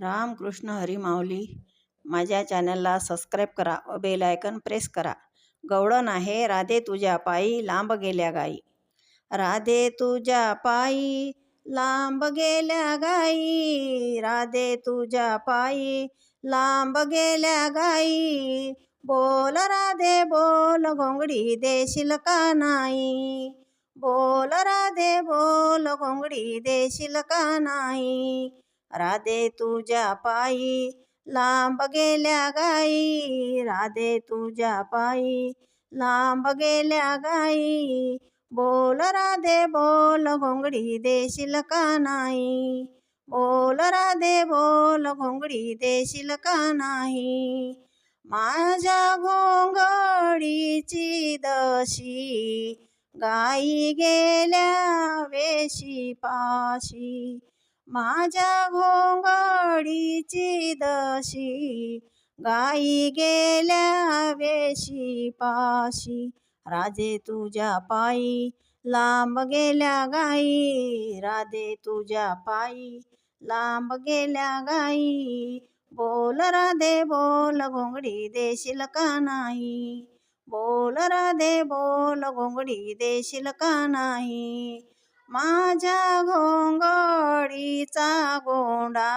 रामकृष्ण हरी माऊली माझ्या चॅनलला सबस्क्राईब करा व बेल आयकन प्रेस करा. गवळण आहे राधे तुझ्या पायी लांब गेल्या गाई. राधे तुझ्या पायी लांब गेल्या गाई. राधे तुझ्या पायी लांब गेल्या गाई. बोल राधे बोल घोंगडी देशील का नाही? बोल राधे बोल घोंगडी देशील का नाही? राधे तुझ्या पायी लांब गेल्या गाई राधे तुझ्या पायी लांब गेल्या गाई. बोल राधे बोल घोंगडी देशील का नाही? बोल राधे बोल घोंगडी देशील का नाही? माझ्या घोंगडीची दशी गाई गेल्या वेशी पाशी माझ्या घोंगडीची दशी गाई गेल्या वेशी पाशी. राधे तुझ्या पायी लांब गेल्या गाई राधे तुझ्या पायी लांब गेल्या गाई बोल राधे बोल घोंगडी देशील का नाही? बोल राधे बोल घोंगडी देशील का नाही? माझ्या घोंगडीचा गोंडा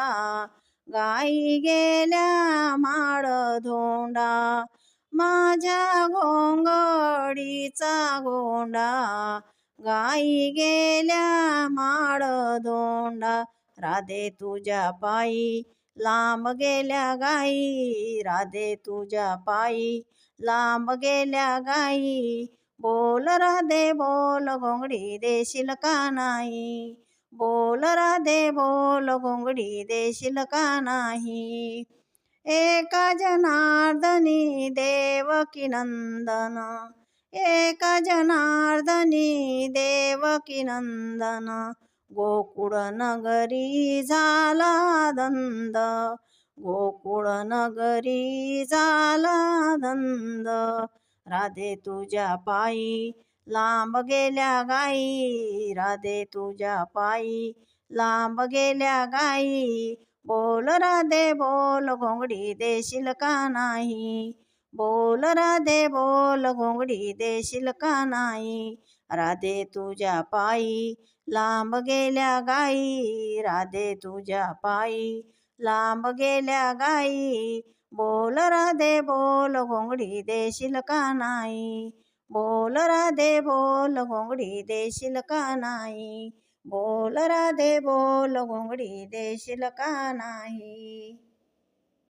गाई गेल्या माळ धोंडा माझ्या घोंगडीचा गोंडा गाई गेल्या माळ धोंडा राधे तुझ्या पायी लांब गेल्या गाई राधे तुझ्या पायी लांब गेल्या गाई बोल राधे बोल घोंगडी देशील का नाही? बोल राधे बोल घोंगडी देशील का नाही. एका जनार्दनी देवकी नंदन. एका जनार्दनी देवकी नंदन. गोकुळ नगरी झाला दंद. गोकुळ नगरी झाला दंद. राधे तुझ्या पायी लांब गेल्या गाई राधे तुझ्या पायी. लांब गेल्या गाई बोल राधे बोल घोंगडी देशील का नाही? बोल राधे बोल घोंगडी देशील का नाही? राधे तुझ्या पायी. लांब गेल्या गाई राधे तुझ्या पायी. लांब गेल्या गाई बोल राधे बोल घोंगडी देशील का नाही? बोल राधे बोल घोंगडी देशील का नाही. बोल राधे बोल घोंगडी देशील का नाही.